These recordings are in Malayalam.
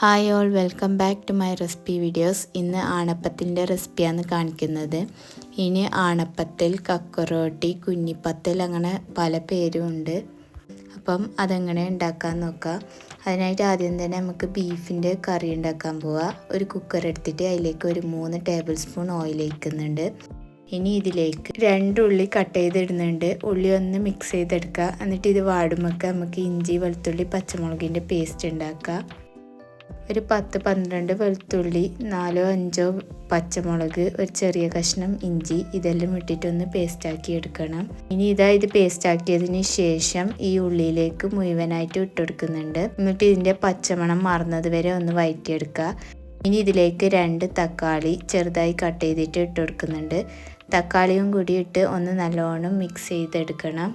Hi all welcome back to my recipe videos ഇന്ന് ആണപ്പത്തിന്റെ റെസിപ്പിയാണ് കാണിക്കുന്നത്. ഇനി ആണപ്പത്തിൽ കക്കറോട്ടി കുഞ്ഞിപ്പത്തൽ അങ്ങനെ പല പേരും ഉണ്ട്. അപ്പം അതെങ്ങനെ ഉണ്ടാക്കാൻ നോക്കാം. അതിനായിട്ട് ആദ്യം തന്നെ നമുക്ക് ബീഫിന്റെ കറി ഉണ്ടാക്കാൻ പോവാം. ഒരു കുക്കർ എടുത്തിട്ട് അതിലേക്ക് ഒരു മൂന്ന് ടേബിൾ സ്പൂൺ ഓയിൽ ഒഴിക്കുന്നുണ്ട്. ഇനി ഇതിലേക്ക് രണ്ട് ഉള്ളി കട്ട് ചെയ്തിടുന്നുണ്ട്. ഉള്ളി ഒന്ന് മിക്സ് ചെയ്തെടുക്കുക. എന്നിട്ട് ഇത് വാടുമ്പോൾ നമുക്ക് ഇഞ്ചി വെളുത്തുള്ളി പച്ചമുളകിന്റെ പേസ്റ്റ് ഉണ്ടാക്കാം. ഒരു പത്ത് പന്ത്രണ്ട് വെളുത്തുള്ളി നാലോ അഞ്ചോ പച്ചമുളക് ഒരു ചെറിയ കഷ്ണം ഇഞ്ചി ഇതെല്ലാം ഇട്ടിട്ടൊന്ന് പേസ്റ്റാക്കി എടുക്കണം. ഇനി ഇതാ ഇത് പേസ്റ്റാക്കിയതിന് ശേഷം ഈ ഉള്ളിയിലേക്ക് മുഴുവനായിട്ട് ഇട്ടെടുക്കുന്നുണ്ട് എന്നിട്ട് ഇതിന്റെ പച്ചമണം മാറുന്നത് വരെ ഒന്ന് വഴറ്റിയെടുക്കുക ഇനി ഇതിലേക്ക് രണ്ട് തക്കാളി ചെറുതായി കട്ട് ചെയ്തിട്ട് ഇട്ടെടുക്കുന്നുണ്ട് തക്കാളിയും കൂടി ഇട്ട് ഒന്ന് നല്ലോണം മിക്സ് ചെയ്തെടുക്കണം.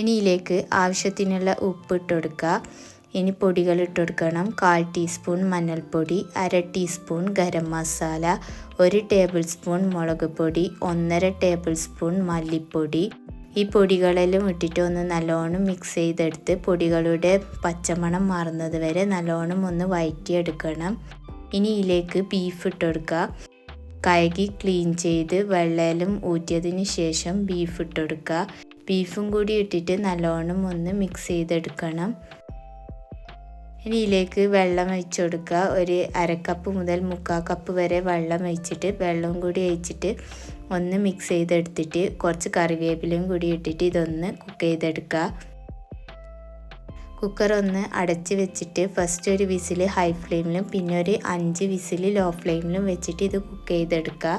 ഇനി ഇതിലേക്ക് ആവശ്യത്തിനുള്ള ഉപ്പ് ഇട്ട് കൊടുക്കുക. ഇനി പൊടികൾ ഇട്ട് കൊടുക്കണം കാൽ ടീസ്പൂൺ മഞ്ഞൾപ്പൊടി അര ടീസ്പൂൺ ഗരം മസാല ഒരു ടേബിൾ സ്പൂൺ മുളക് പൊടി ഒന്നര ടേബിൾ സ്പൂൺ മല്ലിപ്പൊടി. ഈ പൊടികളെല്ലാം ഇട്ടിട്ട് ഒന്ന് നല്ലോണം മിക്സ് ചെയ്തെടുത്ത് പൊടികളുടെ പച്ചമണം മാറുന്നത് വരെ നല്ലോണം ഒന്ന് വഴറ്റിയെടുക്കണം ഇനി ഇതിലേക്ക് ബീഫ് ഇട്ട് കൊടുക്കുക കഴുകി ക്ലീൻ ചെയ്ത് വെള്ളയിലും ഊറ്റിയതിന് ശേഷം ബീഫ് ഇട്ട് കൊടുക്കുക ബീഫും കൂടി ഇട്ടിട്ട് നല്ലോണം ഒന്ന് മിക്സ് ചെയ്തെടുക്കണം. ഇനി ഇതിലേക്ക് വെള്ളം ഒഴിച്ചു കൊടുക്കുക. ഒരു അരക്കപ്പ് മുതൽ മുക്കാൽ കപ്പ് വരെ വെള്ളം ഒഴിച്ചിട്ട് വെള്ളം കൂടി ഒഴിച്ചിട്ട് ഒന്ന് മിക്സ് ചെയ്തെടുത്തിട്ട് കുറച്ച് കറിവേപ്പിലയും കൂടി ഇട്ടിട്ട് ഇതൊന്ന് കുക്ക് ചെയ്തെടുക്കുക. കുക്കർ ഒന്ന് അടച്ച് വെച്ചിട്ട് ഫസ്റ്റ് ഒരു വിസിൽ ഹൈ ഫ്ലെയിമിലും പിന്നെ ഒരു അഞ്ച് വിസിൽ ലോ ഫ്ലെയിമിലും വെച്ചിട്ട് ഇത് കുക്ക് ചെയ്തെടുക്കുക.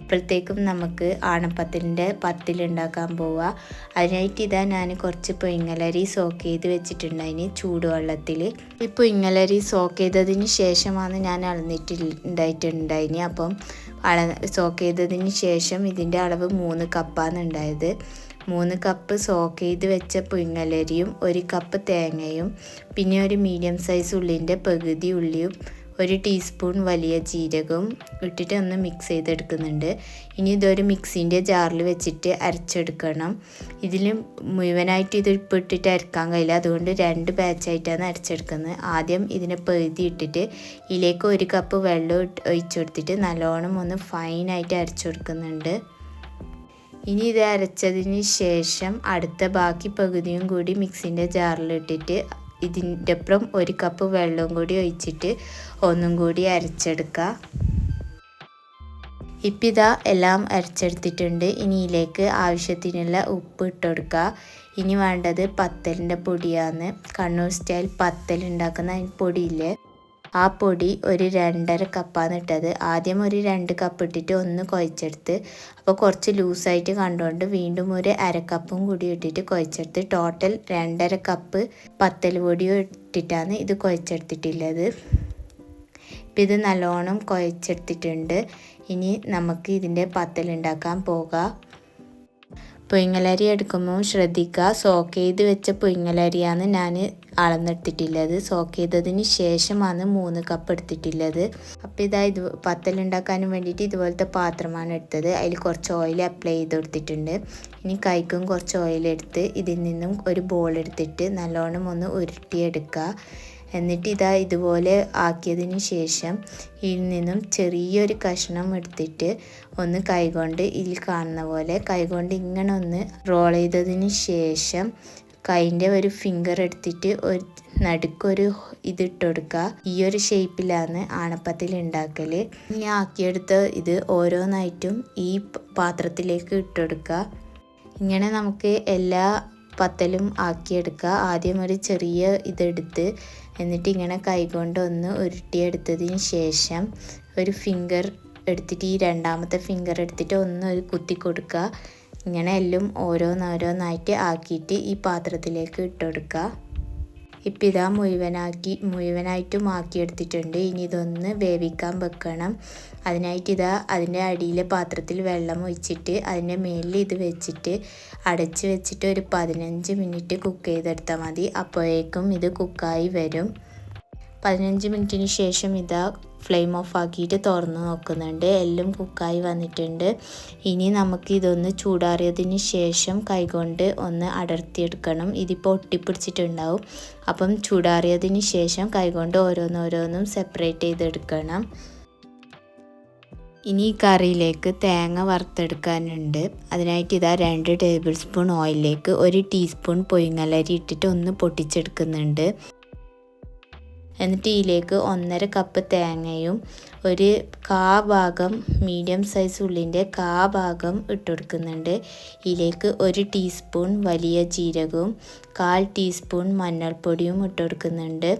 അപ്പോഴത്തേക്കും നമുക്ക് ആണപ്പത്തിന്റെ പത്തിലുണ്ടാക്കാൻ പോവുക അതിനായിട്ട് ഇതാ ഞാൻ കുറച്ച് പൊയിങ്ങലരി സോക്ക് ചെയ്ത് വെച്ചിട്ടുണ്ടായിന് ചൂടുവെള്ളത്തിൽ. ഈ പൊയിങ്ങലരി സോക്ക് ചെയ്തതിന് ശേഷമാണ് ഞാൻ അളന്നിട്ടുണ്ടായിട്ടുണ്ടായിന്. അപ്പം അള സോക്ക് ചെയ്തതിന് ശേഷം ഇതിന്റെ അളവ് മൂന്ന് കപ്പാണ് ഉണ്ടായത്. മൂന്ന് കപ്പ് സോക്ക് ചെയ്ത് വെച്ച പുങ്ങലരിയും ഒരു കപ്പ് തേങ്ങയും പിന്നെ ഒരു മീഡിയം സൈസ് ഉള്ളിന്റെ പകുതി ഉള്ളിയും ഒരു ടീസ്പൂൺ വലിയ ജീരകവും ഇട്ടിട്ട് ഒന്ന് മിക്സ് ചെയ്തെടുക്കുന്നുണ്ട്. ഇനി ഇതൊരു മിക്സിന്റെ ജാറിൽ വെച്ചിട്ട് അരച്ചെടുക്കണം. ഇതിൽ മുഴുവനായിട്ട് ഇത് ഇപ്പോൾ ഇട്ടിട്ട് അരക്കാൻ കഴിയില്ല. അതുകൊണ്ട് രണ്ട് ബാച്ചായിട്ടാണ് അരച്ചെടുക്കുന്നത്. ആദ്യം ഇതിനെ പെഴുതി ഇട്ടിട്ട് ഇതിലേക്ക് ഒരു കപ്പ് വെള്ളം ഒഴിച്ചെടുത്തിട്ട് നല്ലോണം ഒന്ന് ഫൈനായിട്ട് അരച്ചെടുക്കുന്നുണ്ട് ഇനി ഇത് അരച്ചതിന് ശേഷം അടുത്ത ബാക്കി പകുതിയും കൂടി മിക്സിന്റെ ജാറിലിട്ടിട്ട് ഇതിന്റെ അപ്പുറം ഒരു കപ്പ് വെള്ളവും കൂടി ഒഴിച്ചിട്ട് ഒന്നും കൂടി അരച്ചെടുക്കുക. ഇപ്പം ഇതാ എല്ലാം അരച്ചെടുത്തിട്ടുണ്ട്. ഇനി ഇതിലേക്ക് ആവശ്യത്തിനുള്ള ഉപ്പ് ഇട്ട് കൊടുക്കുക ഇനി വേണ്ടത് പത്തലിന്റെ പൊടിയാണ്. കണ്ണൂർ സ്റ്റൈൽ പത്തൽ ഉണ്ടാക്കുന്ന പൊടിയില്ലേ? ആ പൊടി ഒരു രണ്ടര കപ്പാണ് ഇട്ടത്. ആദ്യം ഒരു രണ്ട് കപ്പ് ഇട്ടിട്ട് ഒന്ന് കുഴച്ചെടുത്ത് അപ്പോൾ കുറച്ച് ലൂസായിട്ട് കണ്ടുകൊണ്ട് വീണ്ടും ഒരു അരക്കപ്പും കൂടി ഇട്ടിട്ട് കുഴച്ചെടുത്ത് ടോട്ടൽ രണ്ടര കപ്പ് പത്തൽ പൊടിയും ഇട്ടിട്ടാണ് ഇത് കുഴച്ചെടുത്തിട്ടുള്ളത്. ഇപ്പം ഇത് നല്ലോണം കുഴച്ചെടുത്തിട്ടുണ്ട്. ഇനി നമുക്ക് ഇതിന്റെ പത്തൽ ഉണ്ടാക്കാൻ പോകാം. പുയങ്ങലരി എടുക്കുമ്പോൾ ശ്രദ്ധിക്കുക. സോക്ക് ചെയ്ത് വെച്ച പുയങ്ങലരിയാണ് ഞാൻ അളന്നെടുത്തിട്ടുള്ളത്. സോക്ക് ചെയ്തതിന് ശേഷമാണ് മൂന്ന് കപ്പ് എടുത്തിട്ടുള്ളത്. അപ്പോൾ ഇതാ ഇത് പത്തലുണ്ടാക്കാനും വേണ്ടിയിട്ട് ഇതുപോലത്തെ പാത്രമാണ് എടുത്തത്. അതിൽ കുറച്ച് ഓയിൽ അപ്ലൈ ചെയ്ത് കൊടുത്തിട്ടുണ്ട്. ഇനി കൈക്കും കുറച്ച് ഓയിൽ എടുത്ത് ഇതിൽ നിന്നും ഒരു ബോൾ എടുത്തിട്ട് നല്ലോണം ഒന്ന് ഉരുട്ടിയെടുക്കുക. എന്നിട്ട് ഇതാ ഇതുപോലെ ആക്കിയതിന് ശേഷം ഇതിൽ നിന്നും ചെറിയൊരു കഷ്ണം എടുത്തിട്ട് ഒന്ന് കൈകൊണ്ട് ഇതിൽ കാണുന്ന പോലെ കൈകൊണ്ട് ഇങ്ങനെ ഒന്ന് റോൾ ചെയ്തതിന് ശേഷം കൈന്റെ ഒരു ഫിംഗർ എടുത്തിട്ട് ഒരു നടുക്കൊരു ഇതിട്ട് കൊടുക്കുക ഈ ഒരു ഷേപ്പിലാണ് ആണപ്പത്തിൽ ഉണ്ടാക്കൽ ഇനി ആക്കിയെടുത്ത് ഇത് ഓരോന്നായിട്ടും ഈ പാത്രത്തിലേക്ക് ഇട്ടെടുക്കുക. ഇങ്ങനെ നമുക്ക് എല്ലാ പത്തലും ആക്കിയെടുക്കുക. ആദ്യം ഒരു ചെറിയ ഇതെടുത്ത് എന്നിട്ട് ഇങ്ങനെ കൈകൊണ്ട് ഒന്ന് ഉരുട്ടിയെടുത്തതിന് ശേഷം ഒരു ഫിംഗർ എടുത്തിട്ട് ഈ രണ്ടാമത്തെ ഫിംഗർ എടുത്തിട്ട് ഒന്ന് ഒരു കുത്തി കൊടുക്കുക. ഇങ്ങനെ എല്ലാം ഓരോന്നോരോന്നായിട്ട് ആക്കിയിട്ട് ഈ പാത്രത്തിലേക്ക് ഇട്ടുകൊടുക്കുക ഇപ്പം ഇതാ മുഴുവനാക്കി മുഴുവനായിട്ടും ആക്കിയെടുത്തിട്ടുണ്ട് ഇനി ഇതൊന്ന് വേവിക്കാൻ വെക്കണം. അതിനായിട്ട് ഇതാ അതിന്റെ അടിയിലെ പാത്രത്തിൽ വെള്ളം ഒഴിച്ചിട്ട് അതിന്റെ മേലിൽ ഇത് വെച്ചിട്ട് അടച്ച് വെച്ചിട്ട് ഒരു പതിനഞ്ച് മിനിറ്റ് കുക്ക് ചെയ്തെടുത്താൽ മതി. അപ്പോഴേക്കും ഇത് കുക്കായി വരും. പതിനഞ്ച് മിനിറ്റിന് ശേഷം ഇതാ ഫ്ലെയിം ഓഫ് ആക്കിയിട്ട് തുറന്ന് നോക്കുന്നുണ്ട്. എല്ലാം കുക്കായി വന്നിട്ടുണ്ട്. ഇനി നമുക്ക് ഇതൊന്ന് ചൂടാറിയതിന് ശേഷം കൈകൊണ്ട് ഒന്ന് അടർത്തിയെടുക്കണം. ഇതിപ്പോൾ ഒട്ടിപ്പിടിച്ചിട്ടുണ്ടാവും. അപ്പം ചൂടാറിയതിന് ശേഷം കൈകൊണ്ട് ഓരോന്നോരോന്നും സെപ്പറേറ്റ് ചെയ്തെടുക്കണം. ഇനി ഈ കറിയിലേക്ക് തേങ്ങ വറുത്തെടുക്കാനുണ്ട്. അതിനായിട്ട് ഇതാ രണ്ട് ടേബിൾ സ്പൂൺ ഓയിലിലേക്ക് ഒരു ടീസ്പൂൺ പൊയ്ങ്ങലരി ഇട്ടിട്ട് ഒന്ന് പൊട്ടിച്ചെടുക്കുന്നുണ്ട്. എന്നിട്ട് ഇതിലേക്ക് ഒന്നര കപ്പ് തേങ്ങയും ഒരു കാ ഭാഗം മീഡിയം സൈസ് ഉള്ളിന്റെ കാ ഭാഗം ഇട്ടുകൊടുക്കുന്നുണ്ട്. ഇതിലേക്ക് ഒരു ടീസ്പൂൺ വലിയ ജീരകവും കാൽ ടീസ്പൂൺ മഞ്ഞൾപ്പൊടിയും ഇട്ട് കൊടുക്കുന്നുണ്ട്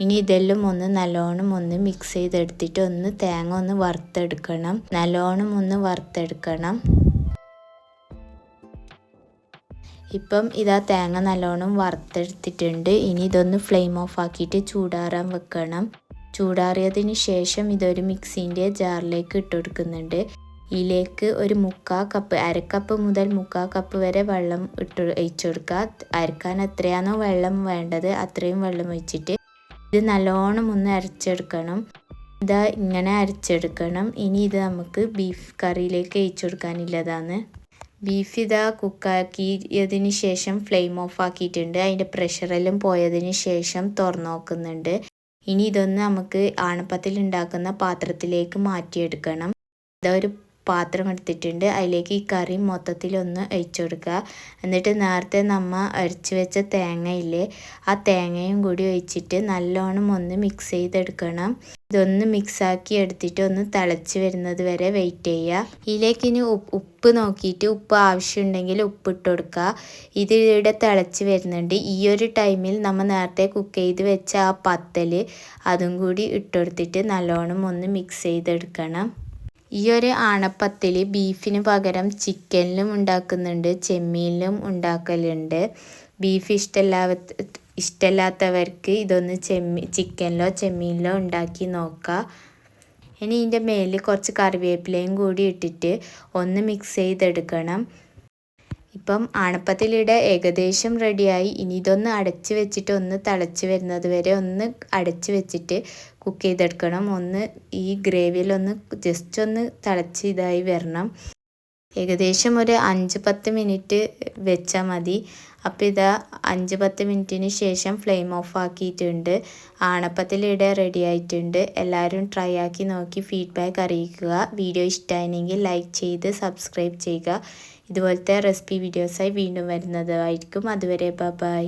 ഇനി ഇതെല്ലാം ഒന്ന് നല്ലോണം ഒന്ന് മിക്സ് ചെയ്തെടുത്തിട്ട് ഒന്ന് തേങ്ങ ഒന്ന് വറുത്തെടുക്കണം. നല്ലോണം ഒന്ന് വറുത്തെടുക്കണം. ഇപ്പം ഇതാ തേങ്ങ നല്ലോണം വറുത്തെടുത്തിട്ടുണ്ട്. ഇനി ഇതൊന്ന് ഫ്ലെയിം ഓഫ് ആക്കിയിട്ട് ചൂടാറാൻ വെക്കണം. ചൂടാറിയതിന് ശേഷം ഇതൊരു മിക്സിന്റെ ജാറിലേക്ക് ഇട്ട് കൊടുക്കുന്നുണ്ട്. ഇതിലേക്ക് ഒരു മുക്കാ കപ്പ് അരക്കപ്പ് മുതൽ മുക്കാ കപ്പ് വരെ വെള്ളം ഇട്ട് ഒഴിച്ചു കൊടുക്കുക. അരക്കാൻ എത്രയാണോ വെള്ളം വേണ്ടത് അത്രയും വെള്ളം ഒഴിച്ചിട്ട് ഇത് നല്ലോണം ഒന്ന് അരച്ചെടുക്കണം. ഇതാ ഇങ്ങനെ അരച്ചെടുക്കണം. ഇനി ഇത് നമുക്ക് ബീഫ് കറിയിലേക്ക് ഒഴിച്ചു കൊടുക്കാനുള്ളതാണ് ബീഫ് ഇതാ കുക്കാക്കിയതിന് ശേഷം ഫ്ലെയിം ഓഫ് ആക്കിയിട്ടുണ്ട്. അതിന്റെ പ്രഷറെല്ലാം പോയതിന് ശേഷം തുറന്നു നോക്കുന്നുണ്ട് ഇനി ഇതൊന്ന് നമുക്ക് ആണപ്പത്തിൽ ഉണ്ടാക്കുന്ന പാത്രത്തിലേക്ക് മാറ്റിയെടുക്കണം. ഇതൊരു പാത്രം എടുത്തിട്ടുണ്ട് അതിലേക്ക് ഈ കറി മൊത്തത്തിലൊന്ന് ഒഴിച്ചു കൊടുക്കുക എന്നിട്ട് നേരത്തെ നമ്മൾ അരച്ച് വെച്ച തേങ്ങയില്ലേ ആ തേങ്ങയും കൂടി ഒഴിച്ചിട്ട് നല്ലോണം ഒന്ന് മിക്സ് ചെയ്തെടുക്കണം. ഇതൊന്ന് മിക്സാക്കി എടുത്തിട്ട് ഒന്ന് തിളച്ച് വരുന്നത് വരെ വെയിറ്റ് ചെയ്യുക. ഇതിലേക്ക് ഇനി ഉപ്പ് നോക്കിയിട്ട് ഉപ്പ് ആവശ്യമുണ്ടെങ്കിൽ ഉപ്പ് ഇട്ട് കൊടുക്കുക. ഇത് ഇവിടെ തിളച്ച് വരുന്നുണ്ട്. ഈ ഒരു ടൈമിൽ നമ്മൾ നേരത്തെ കുക്ക് ചെയ്ത് വെച്ച ആ പത്തൽ അതും കൂടി ഇട്ടുകൊടുത്തിട്ട് നല്ലോണം ഒന്ന് മിക്സ് ചെയ്തെടുക്കണം. ഈ ഒരു ആണപ്പത്തിൽ ബീഫിന് പകരം ചിക്കനിലും ഉണ്ടാക്കുന്നുണ്ട് ചെമ്മീനിലും ഉണ്ടാക്കലുണ്ട്. ബീഫ് ഇഷ്ടമില്ലാത്ത ഇഷ്ടമില്ലാത്തവർക്ക് ഇതൊന്ന് ചെമ്മീ ചിക്കനിലോ ചെമ്മീനിലോ ഉണ്ടാക്കി നോക്കാം. ഇനി ഇതിന്റെ മേലിൽ കുറച്ച് കറിവേപ്പിലയും കൂടി ഇട്ടിട്ട് ഒന്ന് മിക്സ് ചെയ്തെടുക്കണം. ഇപ്പം ആണപ്പത്തിലിടെ ഏകദേശം റെഡിയായി. ഇനി ഇതൊന്ന് അടച്ച് വെച്ചിട്ട് ഒന്ന് തിളച്ച് വരുന്നത് വരെ ഒന്ന് അടച്ച് വെച്ചിട്ട് കുക്ക് ചെയ്തെടുക്കണം. ഒന്ന് ഈ ഗ്രേവിയിലൊന്ന് ജസ്റ്റ് ഒന്ന് തിളച്ച് ഇതായി വരണം. ഏകദേശം ഒരു അഞ്ച് പത്ത് മിനിറ്റ് വെച്ചാൽ മതി. അപ്പോൾ ഇതാ അഞ്ച് പത്ത് മിനിറ്റിന് ശേഷം ഫ്ലെയിം ഓഫ് ആക്കിയിട്ടുണ്ട്. ആണപ്പത്തിലിടെ റെഡി ആയിട്ടുണ്ട്. എല്ലാവരും ട്രൈ ആക്കി നോക്കി ഫീഡ്ബാക്ക് അറിയിക്കുക. വീഡിയോ ഇഷ്ടമായിരുന്നെങ്കിൽ ലൈക്ക് ചെയ്ത് സബ്സ്ക്രൈബ് ചെയ്യുക. ഇതുപോലത്തെ റെസിപ്പി വീഡിയോസായി വീണ്ടും വരുന്നതായിരിക്കും. അതുവരെ ബൈ